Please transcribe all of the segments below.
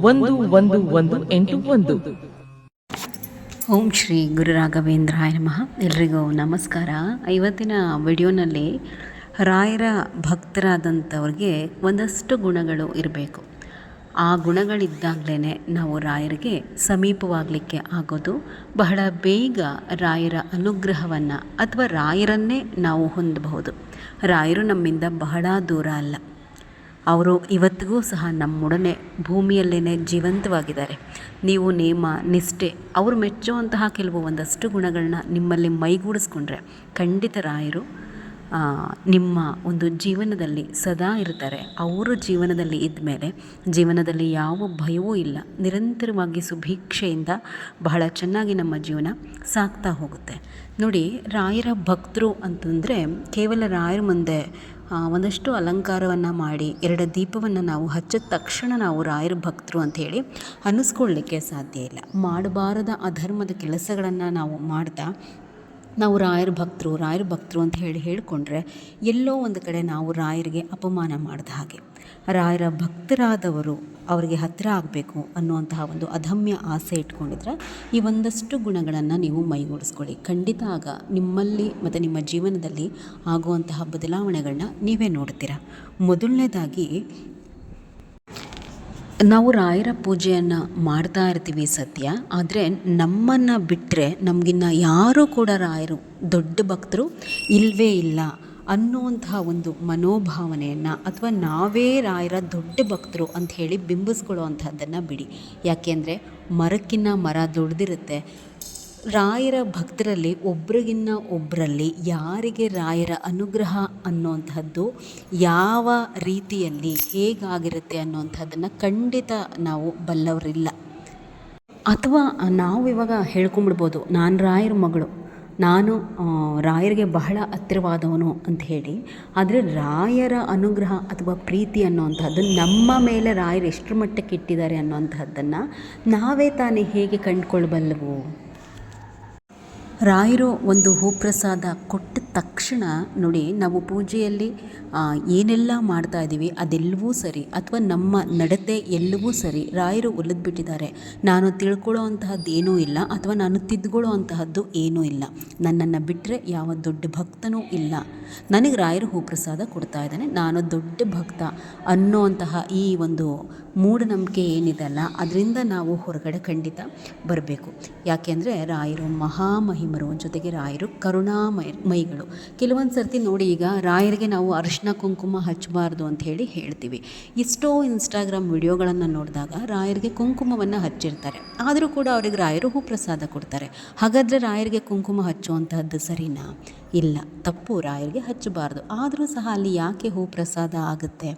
ಒಂದು ಒಂದು ಒಂದು, ಎಂಟು, ಒಂದು. ಓಂ ಶ್ರೀ ಗುರು ರಾಘವೇಂದ್ರಾಯ ನಮಃ. ಎಲ್ರಿಗೂ ನಮಸ್ಕಾರ. ಇವತ್ತಿನ ವಿಡಿಯೋನಲ್ಲಿ ರಾಯರ ಭಕ್ತರಾದಂಥವ್ರಿಗೆ ಒಂದಷ್ಟು ಗುಣಗಳು ಇರಬೇಕು. ಆ ಗುಣಗಳಿದ್ದಾಗಲೇ ನಾವು ರಾಯರಿಗೆ ಸಮೀಪವಾಗಲಿಕ್ಕೆ ಆಗೋದು. ಬಹಳ ಬೇಗ ರಾಯರ ಅನುಗ್ರಹವನ್ನು ಅಥವಾ ರಾಯರನ್ನೇ ನಾವು ಹೊಂದಬಹುದು. ರಾಯರು ನಮ್ಮಿಂದ ಬಹಳ ದೂರ ಅಲ್ಲ. ಅವರು ಇವತ್ತಿಗೂ ಸಹ ನಮ್ಮೊಡನೆ ಭೂಮಿಯಲ್ಲೇ ಜೀವಂತವಾಗಿದ್ದಾರೆ. ನೀವು ನೇಮ, ನಿಷ್ಠೆ, ಅವರು ಮೆಚ್ಚುವಂತಹ ಕೆಲವು ಒಂದಷ್ಟು ಗುಣಗಳನ್ನ ನಿಮ್ಮಲ್ಲಿ ಮೈಗೂಡಿಸ್ಕೊಂಡ್ರೆ ಖಂಡಿತ ರಾಯರು ನಿಮ್ಮ ಒಂದು ಜೀವನದಲ್ಲಿ ಸದಾ ಇರ್ತಾರೆ. ಅವರ ಜೀವನದಲ್ಲಿ ಇದ್ದ ಜೀವನದಲ್ಲಿ ಯಾವ ಭಯವೂ ಇಲ್ಲ. ನಿರಂತರವಾಗಿ ಸುಭೀಕ್ಷೆಯಿಂದ ಬಹಳ ಚೆನ್ನಾಗಿ ನಮ್ಮ ಜೀವನ ಸಾಗ್ತಾ ಹೋಗುತ್ತೆ. ನೋಡಿ, ರಾಯರ ಭಕ್ತರು ಅಂತಂದರೆ ಕೇವಲ ರಾಯರ ಮುಂದೆ ಒಂದಷ್ಟು ಅಲಂಕಾರವನ್ನು ಮಾಡಿ, ಎರಡು ದೀಪವನ್ನು ನಾವು ಹಚ್ಚಿದ ತಕ್ಷಣ ನಾವು ರಾಯರ ಭಕ್ತರು ಅಂಥೇಳಿ ಅನ್ನಿಸ್ಕೊಳ್ಳಿಕ್ಕೆ ಸಾಧ್ಯ ಇಲ್ಲ. ಮಾಡಬಾರದ ಅಧರ್ಮದ ಕೆಲಸಗಳನ್ನು ನಾವು ಮಾಡ್ತಾ ನಾವು ರಾಯರ ಭಕ್ತರು ರಾಯರ ಭಕ್ತರು ಅಂತ ಹೇಳಿ ಹೇಳಿಕೊಂಡ್ರೆ ಎಲ್ಲೋ ಒಂದು ಕಡೆ ನಾವು ರಾಯರಿಗೆ ಅಪಮಾನ ಮಾಡಿದ ಹಾಗೆ. ರಾಯರ ಭಕ್ತರಾದವರು ಅವರಿಗೆ ಹತ್ತಿರ ಆಗಬೇಕು ಅನ್ನುವಂತಹ ಒಂದು ಅಧಮ್ಯ ಆಸೆ ಇಟ್ಕೊಂಡಿದ್ರೆ ಈ ಒಂದಷ್ಟು ಗುಣಗಳನ್ನು ನೀವು ಮೈಗೂಡಿಸ್ಕೊಳ್ಳಿ. ಖಂಡಿತ ಆಗ ನಿಮ್ಮಲ್ಲಿ ಮತ್ತು ನಿಮ್ಮ ಜೀವನದಲ್ಲಿ ಆಗುವಂತಹ ಬದಲಾವಣೆಗಳನ್ನ ನೀವೇ ನೋಡ್ತೀರ. ಮೊದಲನೇದಾಗಿ ನಾವು ರಾಯರ ಪೂಜೆಯನ್ನು ಮಾಡ್ತಾ ಇರ್ತೀವಿ ಸತ್ಯ, ಆದರೆ ನಮ್ಮನ್ನು ಬಿಟ್ಟರೆ ನಮಗಿನ್ನ ಯಾರೂ ಕೂಡ ರಾಯರು, ದೊಡ್ಡ ಭಕ್ತರು ಇಲ್ಲವೇ ಇಲ್ಲ ಅನ್ನುವಂತಹ ಒಂದು ಮನೋಭಾವನೆಯನ್ನು ಅಥವಾ ನಾವೇ ರಾಯರ ದೊಡ್ಡ ಭಕ್ತರು ಅಂತ ಹೇಳಿ ಬಿಂಬಿಸ್ಕೊಳ್ಳೋ ಅಂಥದ್ದನ್ನು ಬಿಡಿ ಯಾಕೆಂದರೆ ಮರಕ್ಕಿನ್ನ ಮರ ದೊಡ್ಡದಿರುತ್ತೆ ರಾಯರ ಭಕ್ತರಲ್ಲಿ ಒಬ್ರಿಗಿನ್ನ ಒಬ್ಬರಲ್ಲಿ ಯಾರಿಗೆ ರಾಯರ ಅನುಗ್ರಹ ಅನ್ನುವಂಥದ್ದು ಯಾವ ರೀತಿಯಲ್ಲಿ ಹೇಗಾಗಿರುತ್ತೆ ಅನ್ನುವಂಥದ್ದನ್ನು ಖಂಡಿತ ನಾವು ಬಲ್ಲವರಿಲ್ಲ. ಅಥವಾ ನಾವು ಇವಾಗ ಹೇಳ್ಕೊಂಬಿಡ್ಬೋದು ನಾನು ರಾಯರ ಮಗಳು, ನಾನು ರಾಯರಿಗೆ ಬಹಳ ಹತ್ತಿರವಾದವನು ಅಂತ ಹೇಳಿ, ಆದರೆ ರಾಯರ ಅನುಗ್ರಹ ಅಥವಾ ಪ್ರೀತಿ ಅನ್ನೋವಂಥದ್ದು ನಮ್ಮ ಮೇಲೆ ರಾಯರು ಎಷ್ಟರ ಮಟ್ಟಕ್ಕೆ ಇಟ್ಟಿದ್ದಾರೆ ಅನ್ನೋವಂಥದ್ದನ್ನು ನಾವೇ ತಾನೇ ಹೇಗೆ ಕಂಡುಕೊಳ್ಬಲ್ಲವು? ರಾಯರು ಒಂದು ಹೂಪ್ರಸಾದ ಕೊಟ್ಟ ತಕ್ಷಣ ನೋಡಿ ನಾವು ಪೂಜೆಯಲ್ಲಿ ಏನೆಲ್ಲ ಮಾಡ್ತಾ ಇದ್ದೀವಿ ಅದೆಲ್ಲವೂ ಸರಿ ಅಥವಾ ನಮ್ಮ ನಡತೆ ಎಲ್ಲವೂ ಸರಿ. ರಾಯರು ಒಲಿದ್ಬಿಟ್ಟಿದ್ದಾರೆ. ನಾನು ತಿಳ್ಕೊಳ್ಳೋ ಅಂತಹದ್ದು ಏನೂ ಇಲ್ಲ ಅಥವಾ ನಾನು ತಿದ್ಕೊಳ್ಳೋ ಅಂತಹದ್ದು ಏನೂ ಇಲ್ಲ. ನನ್ನನ್ನು ಬಿಟ್ಟರೆ ಯಾವ ದೊಡ್ಡ ಭಕ್ತನೂ ಇಲ್ಲ. ನನಗೆ ರಾಯರು ಹೂಪ್ರಸಾದ ಕೊಡ್ತಾ ಇದ್ದಾನೆ. ನಾನು ದೊಡ್ಡ ಭಕ್ತ ಅನ್ನೋಂತಹ ಈ ಒಂದು ಮೂಢನಂಬಿಕೆ ಏನಿದೆ ಅಲ್ಲ ಅದರಿಂದ ನಾವು ಹೊರಗಡೆ ಖಂಡಿತ ಬರಬೇಕು. ಯಾಕೆಂದರೆ ರಾಯರು, ಮಹಾಮಹಿಮರು, ಜೊತೆಗೆ ರಾಯರು ಕರುಣಾಮಯ ಮೈಗಳು ಕೆಲವೊಂದು ಸರ್ತಿ ನೋಡಿ ಈಗ ರಾಯರಿಗೆ ನಾವು ಅರಿಶಿನ, ಕುಂಕುಮ ಹಚ್ಚಬಾರ್ದು ಅಂತ ಹೇಳಿ ಹೇಳ್ತೀವಿ. ಎಷ್ಟೋ ಇನ್ಸ್ಟಾಗ್ರಾಮ್ ವಿಡಿಯೋಗಳನ್ನು ನೋಡಿದಾಗ ರಾಯರಿಗೆ ಕುಂಕುಮವನ್ನು ಹಚ್ಚಿರ್ತಾರೆ. ಆದರೂ ಕೂಡ ಅವರಿಗೆ ರಾಯರು ಹೂಪ್ರಸಾದ ಕೊಡ್ತಾರೆ. ಹಾಗಾದರೆ ರಾಯರಿಗೆ ಕುಂಕುಮ ಹಚ್ಚುವಂತಹದ್ದು ಸರಿನಾ? ಇಲ್ಲ, ತಪ್ಪು, ರಾಯರಿಗೆ ಹಚ್ಚಬಾರ್ದು. ಆದರೂ ಸಹ ಅಲ್ಲಿ ಯಾಕೆ ಹೂ ಪ್ರಸಾದ ಆಗುತ್ತೆ?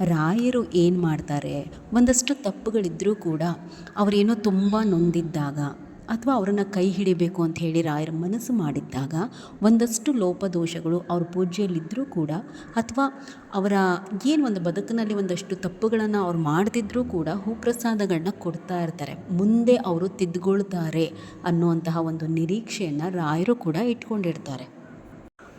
ರಾಯರು ಏನು ಮಾಡ್ತಾರೆ? ಒಂದಷ್ಟು ತಪ್ಪುಗಳಿದ್ದರೂ ಕೂಡ ಅವರೇನೋ ತುಂಬ ನೊಂದಿದ್ದಾಗ ಅಥವಾ ಅವರನ್ನು ಕೈ ಹಿಡಿಬೇಕು ಅಂತ ಹೇಳಿ ರಾಯರ ಮನಸ್ಸು ಮಾಡಿದ್ದಾಗ ಒಂದಷ್ಟು ಲೋಪದೋಷಗಳು ಅವ್ರ ಪೂಜೆಯಲ್ಲಿದ್ದರೂ ಕೂಡ ಅಥವಾ ಅವರ ಏನು ಒಂದು ಬದುಕಿನಲ್ಲಿ ಒಂದಷ್ಟು ತಪ್ಪುಗಳನ್ನು ಅವ್ರು ಮಾಡ್ತಿದ್ರೂ ಕೂಡ ಹೂಪ್ರಸಾದಗಳನ್ನ ಕೊಡ್ತಾ ಇರ್ತಾರೆ. ಮುಂದೆ ಅವರು ತಿದ್ದುಕೊಳ್ತಾರೆ ಅನ್ನುವಂತಹ ಒಂದು ನಿರೀಕ್ಷೆಯನ್ನು ರಾಯರು ಕೂಡ ಇಟ್ಕೊಂಡಿರ್ತಾರೆ.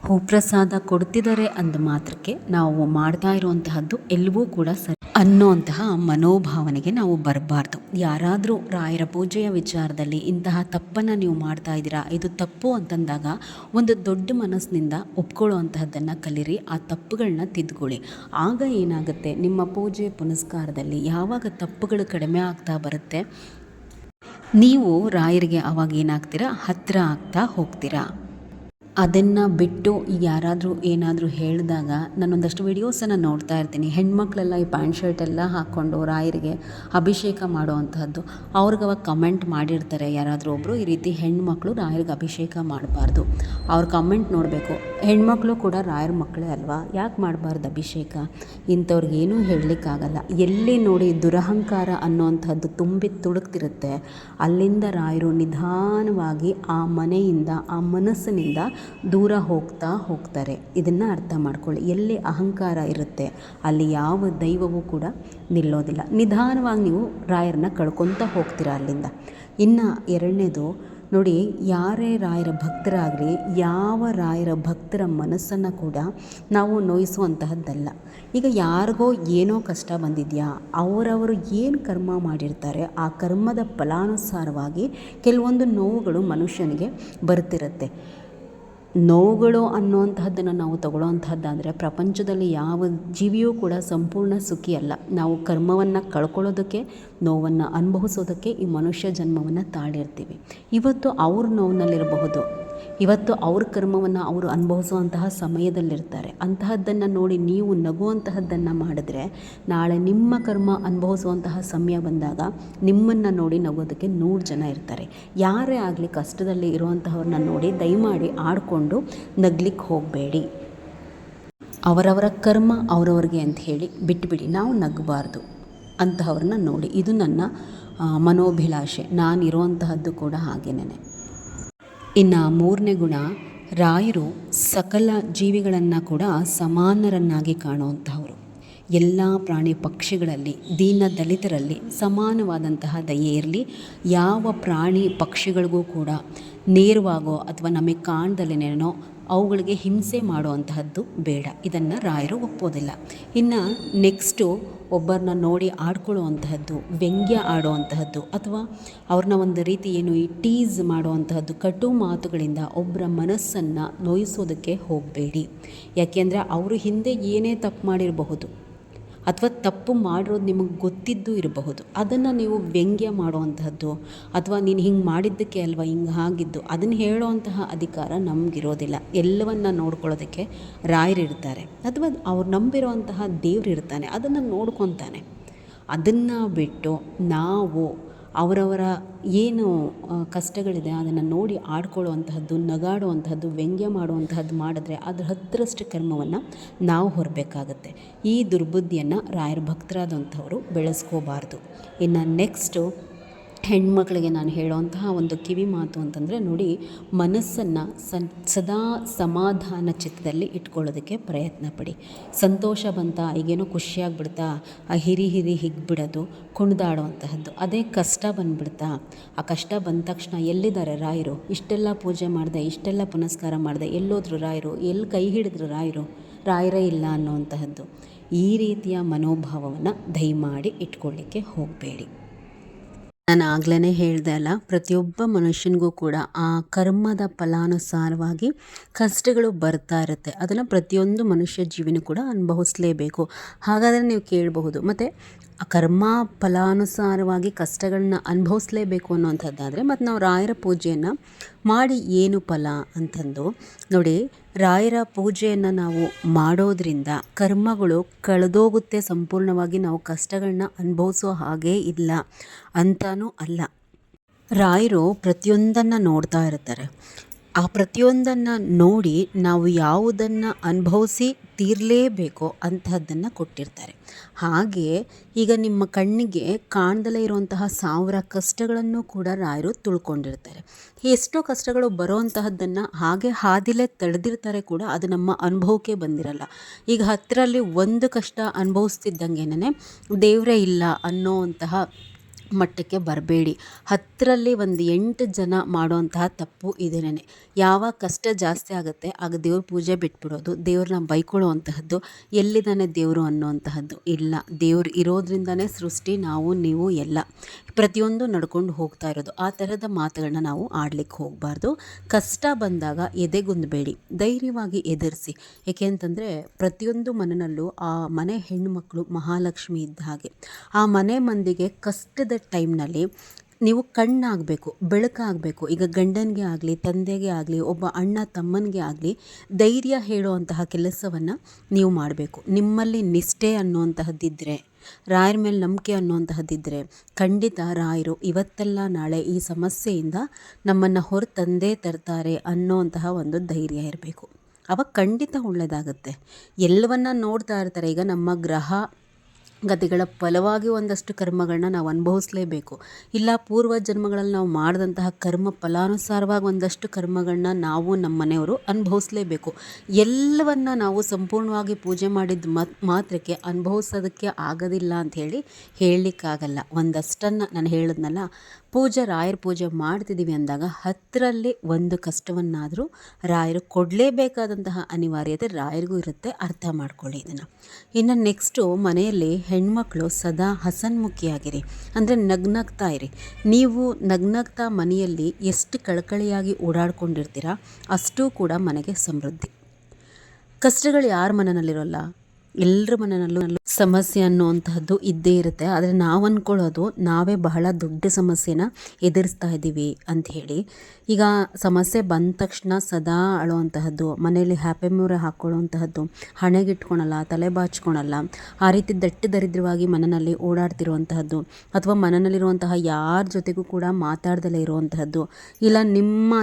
ಹೂಪ್ರಸಾದ ಕೊಡ್ತಿದ್ದಾರೆ ಅಂದ ಮಾತ್ರಕ್ಕೆ ನಾವು ಮಾಡ್ತಾ ಇರುವಂತಹದ್ದು ಎಲ್ಲವೂ ಕೂಡ ಸರಿ ಅನ್ನೋಂತಹ ಮನೋಭಾವನೆಗೆ ನಾವು ಬರಬಾರ್ದು. ಯಾರಾದರೂ ರಾಯರ ಪೂಜೆಯ ವಿಚಾರದಲ್ಲಿ ಇಂತಹ ತಪ್ಪನ್ನು ನೀವು ಮಾಡ್ತಾ ಇದ್ದೀರಾ, ಇದು ತಪ್ಪು ಅಂತಂದಾಗ ಒಂದು ದೊಡ್ಡ ಮನಸ್ಸಿನಿಂದ ಒಪ್ಕೊಳ್ಳುವಂತಹದ್ದನ್ನು ಕಲೀರಿ, ಆ ತಪ್ಪುಗಳನ್ನ ತಿದ್ಕೊಳ್ಳಿ. ಆಗ ಏನಾಗುತ್ತೆ, ನಿಮ್ಮ ಪೂಜೆ ಪುನಸ್ಕಾರದಲ್ಲಿ ಯಾವಾಗ ತಪ್ಪುಗಳು ಕಡಿಮೆ ಆಗ್ತಾ ಬರುತ್ತೆ, ನೀವು ರಾಯರಿಗೆ ಅವಾಗ ಏನಾಗ್ತೀರಾ ಹತ್ತಿರ ಆಗ್ತಾ ಹೋಗ್ತೀರಾ. ಅದನ್ನು ಬಿಟ್ಟು ಈಗ ಯಾರಾದರೂ ಏನಾದರೂ ಹೇಳಿದಾಗ ನಾನೊಂದಷ್ಟು ವಿಡಿಯೋಸನ್ನು ನೋಡ್ತಾ ಇರ್ತೀನಿ. ಹೆಣ್ಮಕ್ಳೆಲ್ಲ ಈ ಪ್ಯಾಂಟ್ ಶರ್ಟ್ ಎಲ್ಲ ಹಾಕ್ಕೊಂಡು ರಾಯರಿಗೆ ಅಭಿಷೇಕ ಮಾಡುವಂತಹದ್ದು, ಅವ್ರಿಗೆ ಅವಾಗ ಕಮೆಂಟ್ ಮಾಡಿರ್ತಾರೆ ಯಾರಾದರೂ ಒಬ್ಬರು ಈ ರೀತಿ ಹೆಣ್ಮಕ್ಳು ರಾಯರಿಗೆ ಅಭಿಷೇಕ ಮಾಡಬಾರ್ದು. ಅವ್ರ ಕಮೆಂಟ್ ನೋಡಬೇಕು. ಹೆಣ್ಮಕ್ಳು ಕೂಡ ರಾಯರ ಮಕ್ಕಳೇ ಅಲ್ವಾ? ಯಾಕೆ ಮಾಡಬಾರ್ದು ಅಭಿಷೇಕ? ಇಂಥವ್ರಿಗೆ ಏನೂ ಹೇಳಲಿಕ್ಕಾಗಲ್ಲ. ಎಲ್ಲಿ ನೋಡಿ ದುರಹಂಕಾರ ಅನ್ನೋವಂಥದ್ದು ತುಂಬಿ ತುಳುಕ್ತಿರುತ್ತೆ. ಅಲ್ಲಿಂದ ರಾಯರು ನಿಧಾನವಾಗಿ ಆ ಮನೆಯಿಂದ, ಆ ಮನಸ್ಸಿನಿಂದ ದೂರ ಹೋಗ್ತಾ ಹೋಗ್ತಾರೆ. ಇದನ್ನು ಅರ್ಥ ಮಾಡ್ಕೊಳ್ಳಿ. ಎಲ್ಲಿ ಅಹಂಕಾರ ಇರುತ್ತೆ, ಅಲ್ಲಿ ಯಾವ ದೈವವೂ ಕೂಡ ನಿಲ್ಲೋದಿಲ್ಲ. ನಿಧಾನವಾಗಿ ನೀವು ರಾಯರನ್ನ ಕಳ್ಕೊತ ಹೋಗ್ತೀರಾ ಅಲ್ಲಿಂದ. ಇನ್ನು ಎರಡನೇದು, ನೋಡಿ, ಯಾರೇ ರಾಯರ ಭಕ್ತರಾಗಲಿ, ಯಾವ ರಾಯರ ಭಕ್ತರ ಮನಸ್ಸನ್ನು ಕೂಡ ನಾವು ನೋಯಿಸುವಂತಹದ್ದಲ್ಲ. ಈಗ ಯಾರಿಗೋ ಏನೋ ಕಷ್ಟ ಬಂದಿದೆಯಾ, ಅವರವರು ಏನು ಕರ್ಮ ಮಾಡಿರ್ತಾರೆ, ಆ ಕರ್ಮದ ಫಲಾನುಸಾರವಾಗಿ ಕೆಲವೊಂದು ನೋವುಗಳು ಮನುಷ್ಯನಿಗೆ ಬರ್ತಿರುತ್ತೆ. ನೋವುಗಳು ಅನ್ನುವಂತಹದ್ದನ್ನು ನಾವು ತಗೊಳ್ಳೋವಂಥದ್ದಾದರೆ ಪ್ರಪಂಚದಲ್ಲಿ ಯಾವ ಜೀವಿಯೂ ಕೂಡ ಸಂಪೂರ್ಣ ಸುಖಿ ಅಲ್ಲ. ನಾವು ಕರ್ಮವನ್ನು ಕಳ್ಕೊಳ್ಳೋದಕ್ಕೆ, ನೋವನ್ನು ಅನುಭವಿಸೋದಕ್ಕೆ ಈ ಮನುಷ್ಯ ಜನ್ಮವನ್ನು ತಾಳಿರ್ತೀವಿ. ಇವತ್ತು ಅವ್ರ ನೋವಿನಲ್ಲಿರಬಹುದು ಇವತ್ತು ಅವ್ರ ಕರ್ಮವನ್ನು ಅವರು ಅನುಭವಿಸುವಂತಹ ಸಮಯದಲ್ಲಿರ್ತಾರೆ. ಅಂತಹದ್ದನ್ನು ನೋಡಿ ನೀವು ನಗುವಂತಹದ್ದನ್ನು ಮಾಡಿದ್ರೆ ನಾಳೆ ನಿಮ್ಮ ಕರ್ಮ ಅನುಭವಿಸುವಂತಹ ಸಮಯ ಬಂದಾಗ ನಿಮ್ಮನ್ನು ನೋಡಿ ನಗೋದಕ್ಕೆ ನೂರು ಜನ ಇರ್ತಾರೆ. ಯಾರೇ ಆಗಲಿ ಕಷ್ಟದಲ್ಲಿ ಇರುವಂತಹವ್ರನ್ನ ನೋಡಿ ದಯಮಾಡಿ ಆಡಿಕೊಂಡು ನಗ್ಲಿಕ್ಕೆ ಹೋಗಬೇಡಿ. ಅವರವರ ಕರ್ಮ ಅವರವ್ರಿಗೆ ಅಂತ ಹೇಳಿ ಬಿಟ್ಬಿಡಿ. ನಾವು ನಗಬಾರ್ದು ಅಂತಹವ್ರನ್ನ ನೋಡಿ. ಇದು ನನ್ನ ಮನೋಭಿಲಾಷೆ. ನಾನಿರುವಂತಹದ್ದು ಕೂಡ ಹಾಗೇನೆ ಇನ್ನು ಮೂರನೇ ಗುಣ, ರಾಯರು ಸಕಲ ಜೀವಿಗಳನ್ನು ಕೂಡ ಸಮಾನರನ್ನಾಗಿ ಕಾಣುವಂತಹವರು. ಎಲ್ಲ ಪ್ರಾಣಿ ಪಕ್ಷಿಗಳಲ್ಲಿ, ದೀನ ದಲಿತರಲ್ಲಿ ಸಮಾನವಾದಂತಹ ದಯೆ ಇರಲಿ. ಯಾವ ಪ್ರಾಣಿ ಪಕ್ಷಿಗಳಿಗೂ ಕೂಡ ನೇರವಾಗೋ ಅಥವಾ ನಮಗೆ ಕಾಣ್ದಲೇನೇನೋ ಅವುಗಳಿಗೆ ಹಿಂಸೆ ಮಾಡುವಂತಹದ್ದು ಬೇಡ. ಇದನ್ನು ರಾಯರು ಒಪ್ಪೋದಿಲ್ಲ. ಇನ್ನು ನೆಕ್ಸ್ಟು ಒಬ್ಬರನ್ನ ನೋಡಿ ಆಡ್ಕೊಳ್ಳುವಂತಹದ್ದು, ವ್ಯಂಗ್ಯ ಆಡುವಂತಹದ್ದು ಅಥವಾ ಅವ್ರನ್ನ ಒಂದು ರೀತಿ ಏನು ಈ ಟೀಸ್ ಮಾಡುವಂತಹದ್ದು ಕಟು ಮಾತುಗಳಿಂದ ಒಬ್ಬರ ಮನಸ್ಸನ್ನು ನೋಯಿಸೋದಕ್ಕೆ ಹೋಗಬೇಡಿ. ಯಾಕೆಂದರೆ ಅವರು ಹಿಂದೆ ಏನೇ ತಪ್ಪು ಮಾಡಿರಬಹುದು ಅಥವಾ ತಪ್ಪು ಮಾಡಿರೋದು ನಿಮಗೆ ಗೊತ್ತಿದ್ದು ಇರಬಹುದು. ಅದನ್ನು ನೀವು ವ್ಯಂಗ್ಯ ಮಾಡುವಂತಹದ್ದು ಅಥವಾ ನೀನು ಹಿಂಗೆ ಮಾಡಿದ್ದಕ್ಕೆ ಅಲ್ವಾ ಹಿಂಗೆ ಆಗಿದ್ದು ಅದನ್ನು ಹೇಳುವಂತಹ ಅಧಿಕಾರ ನಮಗಿರೋದಿಲ್ಲ. ಎಲ್ಲವನ್ನ ನೋಡ್ಕೊಳ್ಳೋದಕ್ಕೆ ರಾಯರಿರ್ತಾರೆ ಅಥವಾ ಅವ್ರು ನಂಬಿರುವಂತಹ ದೇವ್ರು ಇರ್ತಾನೆ, ಅದನ್ನು ನೋಡ್ಕೊತಾನೆ. ಅದನ್ನು ಬಿಟ್ಟು ನಾವು ಅವರವರ ಏನು ಕಷ್ಟಗಳಿದೆ ಅದನ್ನು ನೋಡಿ ಆಡ್ಕೊಳ್ಳುವಂತಹದ್ದು, ನಗಾಡುವಂತಹದ್ದು, ವ್ಯಂಗ್ಯ ಮಾಡುವಂತಹದ್ದು ಮಾಡಿದ್ರೆ ಅದ್ರ ಹತ್ತರಷ್ಟು ಕರ್ಮವನ್ನು ನಾವು ಹೊರಬೇಕಾಗತ್ತೆ. ಈ ದುರ್ಬುದ್ಧಿಯನ್ನು ರಾಯರ ಭಕ್ತರಾದಂಥವರು ಬೆಳೆಸ್ಕೋಬಾರ್ದು. ಇನ್ನು ನೆಕ್ಸ್ಟು ಹೆಣ್ಮಕ್ಳಿಗೆ ನಾನು ಹೇಳುವಂತಹ ಒಂದು ಕಿವಿ ಮಾತು ಅಂತಂದರೆ ನೋಡಿ, ಮನಸ್ಸನ್ನು ಸನ್, ಸದಾ ಸಮಾಧಾನ ಚಿತ್ತದಲ್ಲಿ ಇಟ್ಕೊಳ್ಳೋದಕ್ಕೆ ಪ್ರಯತ್ನ ಪಡಿ. ಸಂತೋಷ ಬಂತ, ಈಗೇನೋ ಖುಷಿಯಾಗ್ಬಿಡ್ತಾ, ಆ ಹಿರಿ ಹಿರಿ ಹಿಗ್ಬಿಡೋದು, ಕುಣಿದಾಡುವಂತಹದ್ದು, ಅದೇ ಕಷ್ಟ ಬಂದ್ಬಿಡ್ತಾ, ಆ ಕಷ್ಟ ಬಂದ ತಕ್ಷಣ ಎಲ್ಲಿದ್ದಾರೆ ರಾಯರು? ಇಷ್ಟೆಲ್ಲ ಪೂಜೆ ಮಾಡಿದೆ, ಇಷ್ಟೆಲ್ಲ ಪುನಸ್ಕಾರ ಮಾಡಿದೆ, ಎಲ್ಲೋದ್ರು ರಾಯರು ಎಲ್ಲಿ ಕೈ ಹಿಡಿದ್ರು ರಾಯರು? ರಾಯರೇ ಇಲ್ಲ ಅನ್ನುವಂತಹದ್ದು. ಈ ರೀತಿಯ ಮನೋಭಾವವನ್ನು ದಯಮಾಡಿ ಇಟ್ಕೊಳ್ಳಿಕ್ಕೆ ಹೋಗಬೇಡಿ. ನಾನು ಆಗ್ಲೇ ಹೇಳ್ದೆ ಅಲ್ಲ, ಪ್ರತಿಯೊಬ್ಬ ಮನುಷ್ಯನಿಗೂ ಕೂಡ ಆ ಕರ್ಮದ ಫಲಾನುಸಾರವಾಗಿ ಕಷ್ಟಗಳು ಬರ್ತಾ ಇರುತ್ತೆ. ಅದನ್ನು ಪ್ರತಿಯೊಂದು ಮನುಷ್ಯ ಜೀವಿನೂ ಕೂಡ ಅನುಭವಿಸ್ಲೇಬೇಕು. ಹಾಗಾದರೆ ನೀವು ಕೇಳಬಹುದು, ಮತ್ತು ಆ ಕರ್ಮ ಫಲಾನುಸಾರವಾಗಿ ಕಷ್ಟಗಳನ್ನ ಅನುಭವಿಸ್ಲೇಬೇಕು ಅನ್ನುವಂಥದ್ದಾದರೆ, ಮತ್ತು ನಾವು ರಾಯರ ಪೂಜೆಯನ್ನು ಮಾಡಿ ಏನು ಫಲ ಅಂತಂದು ನೋಡಿ ರಾಯರ ಪೂಜೆಯನ್ನು ನಾವು ಮಾಡೋದ್ರಿಂದ ಕರ್ಮಗಳು ಕಳೆದೋಗುತ್ತೆ ಸಂಪೂರ್ಣವಾಗಿ. ನಾವು ಕಷ್ಟಗಳನ್ನ ಅನುಭವಿಸೋ ಹಾಗೇ ಇಲ್ಲ ಅಂತಾನೂ ಅಲ್ಲ. ರಾಯರು ಪ್ರತಿಯೊಂದನ್ನು ನೋಡ್ತಾ ಇರ್ತಾರೆ. ಆ ಪ್ರತಿಯೊಂದನ್ನು ನೋಡಿ ನಾವು ಯಾವುದನ್ನು ಅನುಭವಿಸಿ ತೀರಲೇಬೇಕೋ ಅಂತಹದ್ದನ್ನು ಕೊಟ್ಟಿರ್ತಾರೆ. ಹಾಗೆ ಈಗ ನಿಮ್ಮ ಕಣ್ಣಿಗೆ ಕಾಣ್ದಲೇ ಇರುವಂತಹ ಸಾವಿರ ಕಷ್ಟಗಳನ್ನು ಕೂಡ ರಾಯರು ತುಳ್ಕೊಂಡಿರ್ತಾರೆ. ಎಷ್ಟೋ ಕಷ್ಟಗಳು ಬರೋವಂತಹದ್ದನ್ನು ಹಾಗೆ ಹಾದಿಲೇ ತಡೆದಿರ್ತಾರೆ ಕೂಡ ಅದು ನಮ್ಮ ಅನುಭವಕ್ಕೆ ಬಂದಿರಲ್ಲ. ಈಗ ಹತ್ತಿರಲ್ಲಿ ಒಂದು ಕಷ್ಟ ಅನುಭವಿಸ್ತಿದ್ದಂಗೆನೇ ದೇವರೇ ಇಲ್ಲ ಅನ್ನೋವಂತಹ ಮಟ್ಟಕ್ಕೆ ಬರಬೇಡಿ. ಹತ್ತರಲ್ಲಿ ಒಂದು ಎಂಟು ಜನ ಮಾಡುವಂತಹ ತಪ್ಪು ಇದೇನೇ ಯಾವಾಗ ಕಷ್ಟ ಜಾಸ್ತಿ ಆಗುತ್ತೆ, ಆಗ ದೇವ್ರ ಪೂಜೆ ಬಿಟ್ಬಿಡೋದು, ದೇವ್ರನ್ನ ಬೈಕೊಳ್ಳುವಂತಹದ್ದು, ಎಲ್ಲಿದ್ದಾನೆ ದೇವರು ಅನ್ನುವಂತಹದ್ದು ಇಲ್ಲ. ದೇವ್ರು ಇರೋದ್ರಿಂದನೇ ಸೃಷ್ಟಿ, ನಾವು, ನೀವು, ಎಲ್ಲ. ಪ್ರತಿಯೊಂದು ನಡ್ಕೊಂಡು ಹೋಗ್ತಾ ಇರೋದು. ಆ ಥರದ ಮಾತುಗಳನ್ನ ನಾವು ಆಡ್ಲಿಕ್ಕೆ ಹೋಗಬಾರ್ದು. ಕಷ್ಟ ಬಂದಾಗ ಎದೆಗುಂದಬೇಡಿ. ಧೈರ್ಯವಾಗಿ ಎದುರಿಸಿ. ಏಕೆ ಅಂತಂದರೆ, ಪ್ರತಿಯೊಂದು ಮನೆಯಲ್ಲೂ ಆ ಮನೆ ಹೆಣ್ಣುಮಕ್ಕಳು ಮಹಾಲಕ್ಷ್ಮಿ ಇದ್ದ ಹಾಗೆ. ಆ ಮನೆ ಮಂದಿಗೆ ಕಷ್ಟದ ಟೈಮ್ನಲ್ಲಿ ನೀವು ಕಣ್ಣಾಗಬೇಕು, ಬೆಳಕಾಗಬೇಕು. ಈಗ ಗಂಡನಿಗೆ ಆಗಲಿ, ತಂದೆಗೆ ಆಗಲಿ, ಒಬ್ಬ ಅಣ್ಣ ತಮ್ಮನಿಗೆ ಆಗಲಿ ಧೈರ್ಯ ಹೇಳುವಂತಹ ಕೆಲಸವನ್ನು ನೀವು ಮಾಡಬೇಕು. ನಿಮ್ಮಲ್ಲಿ ನಿಷ್ಠೆ ಅನ್ನುವಂತಹದ್ದಿದ್ದರೆ ರಾಯರ ಮೇಲೆ ನಂಬಿಕೆ ಅನ್ನುವಂತಹದ್ದಿದ್ದರೆ ಖಂಡಿತ ರಾಯರು ಇವತ್ತೆಲ್ಲ ನಾಳೆ ಈ ಸಮಸ್ಯೆಯಿಂದ ನಮ್ಮನ್ನು ಹೊರ ತಂದೇ ತರ್ತಾರೆ ಅನ್ನೋವಂತಹ ಒಂದು ಧೈರ್ಯ ಇರಬೇಕು. ಅವಾಗ ಖಂಡಿತ ಒಳ್ಳೆಯದಾಗುತ್ತೆ ಎಲ್ಲವನ್ನ ನೋಡ್ತಾ ಇರ್ತಾರೆ. ಈಗ ನಮ್ಮ ಗ್ರಹ ಗತಿಗಳ ಫಲವಾಗಿ ಒಂದಷ್ಟು ಕರ್ಮಗಳನ್ನ ನಾವು ಅನುಭವಿಸ್ಲೇಬೇಕು. ಇಲ್ಲ ಪೂರ್ವ ಜನ್ಮಗಳಲ್ಲಿ ನಾವು ಮಾಡಿದಂತಹ ಕರ್ಮ ಫಲಾನುಸಾರವಾಗಿ ಒಂದಷ್ಟು ಕರ್ಮಗಳನ್ನ ನಾವು ನಮ್ಮ ಮನೆಯವರು ಅನುಭವಿಸ್ಲೇಬೇಕು. ಎಲ್ಲವನ್ನ ನಾವು ಸಂಪೂರ್ಣವಾಗಿ ಪೂಜೆ ಮಾಡಿದ ಮತ್ ಮಾತ್ರಕ್ಕೆ ಅನುಭವಿಸೋದಕ್ಕೆ ಆಗೋದಿಲ್ಲ ಅಂಥೇಳಿ ಹೇಳಲಿಕ್ಕಾಗಲ್ಲ. ಒಂದಷ್ಟನ್ನು ನಾನು ಹೇಳಿದ್ನಲ್ಲ, ಪೂಜೆ ರಾಯರ ಪೂಜೆ ಮಾಡ್ತಿದ್ದೀವಿ ಅಂದಾಗ ಹತ್ತರಲ್ಲಿ ಒಂದು ಕಷ್ಟವನ್ನಾದರೂ ರಾಯರು ಕೊಡಲೇಬೇಕಾದಂತಹ ಅನಿವಾರ್ಯತೆ ರಾಯರಿಗೂ ಇರುತ್ತೆ. ಅರ್ಥ ಮಾಡ್ಕೊಳ್ಳಿ ಇದನ್ನು. ಇನ್ನು ನೆಕ್ಸ್ಟು ಮನೆಯಲ್ಲಿ ಹೆಣ್ಮಕ್ಳು ಸದಾ ಹಸನ್ಮುಖಿಯಾಗಿರಿ. ಅಂದರೆ ನಗ್ನಗ್ತಾ ಇರಿ. ನೀವು ನಗ್ನಗ್ತಾ ಮನೆಯಲ್ಲಿ ಎಷ್ಟು ಕಳಕಳಿಯಾಗಿ ಓಡಾಡ್ಕೊಂಡಿರ್ತೀರ, ಅಷ್ಟೂ ಕೂಡ ಮನೆಗೆ ಸಮೃದ್ಧಿ. ಕಷ್ಟಗಳು ಯಾರ ಮನೆಯಲ್ಲಿರೋಲ್ಲ ಎಲ್ಲರ ಮನೆಯಲ್ಲೂ ಸಮಸ್ಯೆ ಅನ್ನುವಂತಹದ್ದು ಇದ್ದೇ ಇರುತ್ತೆ. ಆದರೆ ನಾವು ಅಂದ್ಕೊಳ್ಳೋದು ನಾವೇ ಬಹಳ ದೊಡ್ಡ ಸಮಸ್ಯೆನ ಎದುರಿಸ್ತಾ ಇದ್ದೀವಿ ಅಂತ ಹೇಳಿ. ಈಗ ಸಮಸ್ಯೆ ಬಂದ ತಕ್ಷಣ ಸದಾ ಅಳುವಂತಹದ್ದು, ಮನೆಯಲ್ಲಿ ಹ್ಯಾಪಿ ಮೂರ ಹಾಕ್ಕೊಳ್ಳುವಂತಹದ್ದು ಹಣೆಗಿಟ್ಕೊಳಲ್ಲ, ತಲೆ ಬಾಚ್ಕೊಳಲ್ಲ, ಆ ರೀತಿ ದಟ್ಟ ದರಿದ್ರವಾಗಿ ಮನೆಯಲ್ಲಿ ಓಡಾಡ್ತಿರುವಂತಹದ್ದು, ಅಥವಾ ಮನೆಯಲ್ಲಿರುವಂತಹ ಯಾರ ಜೊತೆಗೂ ಕೂಡ ಮಾತಾಡ್ದಲೇ ಇರುವಂತಹದ್ದು, ಇಲ್ಲ ನಿಮ್ಮ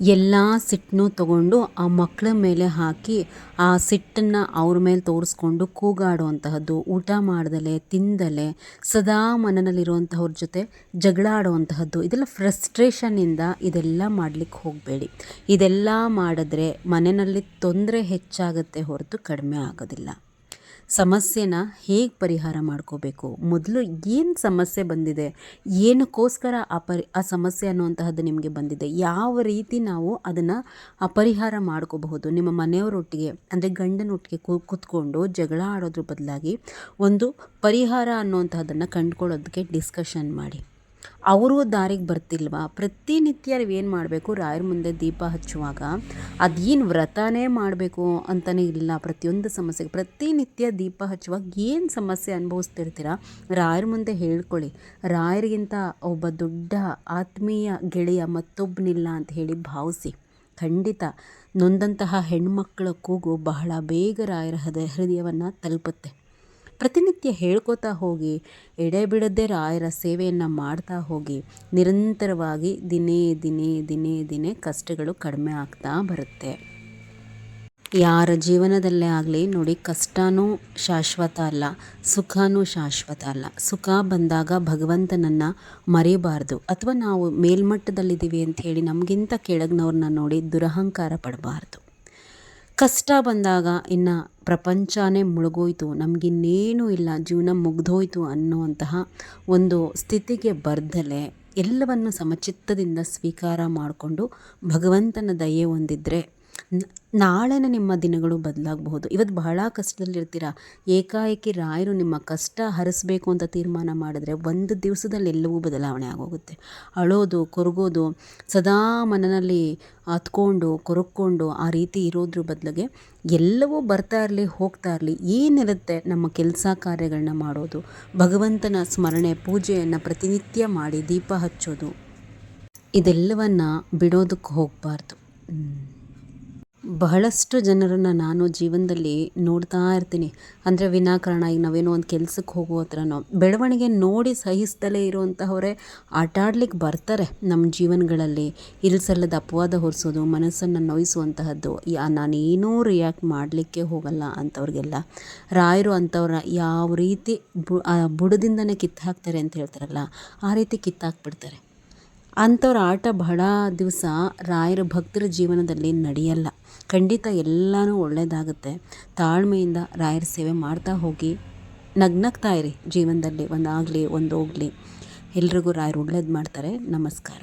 ಎಲ್ಲ ಸಿಟ್ಟನ್ನು ತಗೊಂಡು ಆ ಮಕ್ಕಳ ಮೇಲೆ ಹಾಕಿ ಆ ಸಿಟ್ಟನ್ನು ಅವ್ರ ಮೇಲೆ ತೋರಿಸ್ಕೊಂಡು ಕೂಗಾಡುವಂತಹದ್ದು, ಊಟ ಮಾಡ್ದಲೆ, ತಿಂದಲೆ, ಸದಾ ಮನನಲ್ಲಿರುವಂತಹವ್ರ ಜೊತೆ ಜಗಳ ಆಡುವಂತಹದ್ದು ಇದೆಲ್ಲ ಫ್ರಸ್ಟ್ರೇಷನ್ನಿಂದ ಇದೆಲ್ಲ ಮಾಡಲಿಕ್ಕೆ ಹೋಗಬೇಡಿ. ಇದೆಲ್ಲ ಮಾಡಿದ್ರೆ ಮನೆಯಲ್ಲಿ ತೊಂದರೆ ಹೆಚ್ಚಾಗುತ್ತೆ ಹೊರತು ಕಡಿಮೆ ಆಗೋದಿಲ್ಲ. ಸಮಸ್ಯೆನ ಹೇಗೆ ಪರಿಹಾರ ಮಾಡ್ಕೋಬೇಕು? ಮೊದಲು ಏನು ಸಮಸ್ಯೆ ಬಂದಿದೆ? ಏನಕ್ಕೋಸ್ಕರ ಆ ಪರಿ ಆ ಸಮಸ್ಯೆ ಅನ್ನುವಂತಹದ್ದು ನಿಮಗೆ ಬಂದಿದೆ? ಯಾವ ರೀತಿ ನಾವು ಅದನ್ನು ಅಪರಿಹಾರ ಮಾಡ್ಕೋಬಹುದು? ನಿಮ್ಮ ಮನೆಯವರೊಟ್ಟಿಗೆ, ಅಂದರೆ ಗಂಡನೊಟ್ಟಿಗೆ ಕೂ, ಕೂತ್ಕೊಂಡು ಜಗಳ ಆಡೋದ್ರ ಬದಲಾಗಿ ಒಂದು ಪರಿಹಾರ ಅನ್ನುವಂತಹದ್ದನ್ನು ಕಂಡುಕೊಳ್ಳೋದಕ್ಕೆ ಡಿಸ್ಕಷನ್ ಮಾಡಿ. ಅವರು ದಾರಿಗೆ ಬರ್ತಿಲ್ವಾ? ಪ್ರತಿನಿತ್ಯ ಏನು ಮಾಡಬೇಕು? ರಾಯರ ಮುಂದೆ ದೀಪ ಹಚ್ಚುವಾಗ ಅದೇನು ವ್ರತನೇ ಮಾಡಬೇಕು ಅಂತಲೇ ಇಲ್ಲ ಪ್ರತಿಯೊಂದು ಸಮಸ್ಯೆಗೆ ಪ್ರತಿನಿತ್ಯ ದೀಪ ಹಚ್ಚುವಾಗ ಏನು ಸಮಸ್ಯೆ ಅನುಭವಿಸ್ತಿರ್ತೀರ? ರಾಯರ ಮುಂದೆ ಹೇಳ್ಕೊಳ್ಳಿ. ರಾಯರಿಗಿಂತ ಒಬ್ಬ ದೊಡ್ಡ ಆತ್ಮೀಯ ಗೆಳೆಯ ಮತ್ತೊಬ್ಬನಿಲ್ಲ ಅಂತ ಹೇಳಿ ಭಾವಿಸಿ. ಖಂಡಿತ ನೊಂದಂತಹ ಹೆಣ್ಮಕ್ಕಳ ಕೂಗು ಬಹಳ ಬೇಗ ರಾಯರ ಹೃದಯ ಹೃದಯವನ್ನು ತಲುಪುತ್ತೆ. ಪ್ರತಿನಿತ್ಯ ಹೇಳ್ಕೋತಾ ಹೋಗಿ, ಎಡೆ ಬಿಡದೆ ರಾಯರ ಸೇವೆಯನ್ನು ಮಾಡ್ತಾ ಹೋಗಿ, ನಿರಂತರವಾಗಿ ದಿನೇ ದಿನೇ ದಿನೇ ದಿನೇ ಕಷ್ಟಗಳು ಕಡಿಮೆ ಆಗ್ತಾ ಬರುತ್ತೆ. ಯಾರ ಜೀವನದಲ್ಲೇ ಆಗಲಿ ನೋಡಿ, ಕಷ್ಟನೂ ಶಾಶ್ವತ ಅಲ್ಲ, ಸುಖನೂ ಶಾಶ್ವತ ಅಲ್ಲ. ಸುಖ ಬಂದಾಗ ಭಗವಂತನನ್ನು ಮರಿಬಾರ್ದು. ಅಥವಾ ನಾವು ಮೇಲ್ಮಟ್ಟದಲ್ಲಿದ್ದೀವಿ ಅಂತ ಹೇಳಿ ನಮಗಿಂತ ಕೆಳಗಿನವ್ರನ್ನ ನೋಡಿ ದುರಹಂಕಾರ ಪಡಬಾರ್ದು. ಕಷ್ಟ ಬಂದಾಗ ಇನ್ನು ಪ್ರಪಂಚನೇ ಮುಳುಗೋಯ್ತು, ನಮಗಿನ್ನೇನೂ ಇಲ್ಲ, ಜೀವನ ಮುಗ್ದೋಯ್ತು ಅನ್ನುವಂತಹ ಒಂದು ಸ್ಥಿತಿಗೆ ಬರ್ದಲೆ ಎಲ್ಲವನ್ನು ಸಮಚಿತ್ತದಿಂದ ಸ್ವೀಕಾರ ಮಾಡಿಕೊಂಡು ಭಗವಂತನ ದಯೆ ಹೊಂದಿದ್ರೆ ನಾಳೆನೇ ನಿಮ್ಮ ದಿನಗಳು ಬದಲಾಗಬಹುದು. ಇವತ್ತು ಬಹಳ ಕಷ್ಟದಲ್ಲಿರ್ತೀರ? ಏಕಾಏಕಿ ರಾಯರು ನಿಮ್ಮ ಕಷ್ಟ ಹರಿಸ್ಬೇಕು ಅಂತ ತೀರ್ಮಾನ ಮಾಡಿದ್ರೆ ಒಂದು ದಿವಸದಲ್ಲಿ ಎಲ್ಲವೂ ಬದಲಾವಣೆ ಆಗೋಗುತ್ತೆ. ಅಳೋದು, ಕೊರಗೋದು, ಸದಾ ಮನನಲ್ಲಿ ಹತ್ಕೊಂಡು ಕೊರಕ್ಕೊಂಡು ಆ ರೀತಿ ಇರೋದ್ರ ಬದಲಿಗೆ ಎಲ್ಲವೂ ಬರ್ತಾ ಇರಲಿ, ಹೋಗ್ತಾ ಇರಲಿ, ಏನಿರುತ್ತೆ ನಮ್ಮ ಕೆಲಸ ಕಾರ್ಯಗಳನ್ನ ಮಾಡೋದು. ಭಗವಂತನ ಸ್ಮರಣೆ, ಪೂಜೆಯನ್ನು ಪ್ರತಿನಿತ್ಯ ಮಾಡಿ ದೀಪ ಹಚ್ಚೋದು. ಇದೆಲ್ಲವನ್ನು ಬಿಡೋದಕ್ಕೆ ಹೋಗಬಾರ್ದು. ಬಹಳಷ್ಟು ಜನರನ್ನು ನಾನು ಜೀವನದಲ್ಲಿ ನೋಡ್ತಾ ಇರ್ತೀನಿ. ಅಂದರೆ ವಿನಾಕಾರಣ, ಈಗ ನಾವೇನೋ ಒಂದು ಕೆಲ್ಸಕ್ಕೆ ಹೋಗೋ ಹತ್ರನೋ, ಬೆಳವಣಿಗೆ ನೋಡಿ ಸಹಿಸ್ದಲೇ ಇರುವಂತಹವರೇ ಆಟಾಡ್ಲಿಕ್ಕೆ ಬರ್ತಾರೆ ನಮ್ಮ ಜೀವನಗಳಲ್ಲಿ. ಇಲ್ಸಲ್ಲದ ಅಪವಾದ ಹೊರಿಸೋದು, ಮನಸ್ಸನ್ನು ನೋಯಿಸುವಂತಹದ್ದು ಯಾ ನಾನೇನೂ ರಿಯಾಕ್ಟ್ ಮಾಡಲಿಕ್ಕೆ ಹೋಗಲ್ಲ ಅಂಥವ್ರಿಗೆಲ್ಲ ರಾಯರು ಅಂಥವ್ರ ಯಾವ ರೀತಿ ಬುಡದಿಂದನೇ ಕಿತ್ತಾಕ್ತಾರೆ ಅಂತ ಹೇಳ್ತಾರಲ್ಲ, ಆ ರೀತಿ ಕಿತ್ತಾಕ್ಬಿಡ್ತಾರೆ. ಅಂಥವ್ರ ಆಟ ಬಹಳ ದಿವಸ ರಾಯರ ಭಕ್ತರ ಜೀವನದಲ್ಲಿ ನಡೆಯಲ್ಲ. ಖಂಡಿತ ಎಲ್ಲನೂ ಒಳ್ಳೆಯದಾಗುತ್ತೆ ತಾಳ್ಮೆಯಿಂದ ರಾಯರ ಸೇವೆ ಮಾಡ್ತಾ ಹೋಗಿ, ನಗ್ನಗ್ತಾ ಇರಿ ಜೀವನದಲ್ಲಿ ಒಂದಾಗಲಿ ಒಂದು ಹೋಗಲಿ ಎಲ್ರಿಗೂ ರಾಯರು ಒಳ್ಳೇದು ಮಾಡ್ತಾರೆ. ನಮಸ್ಕಾರ.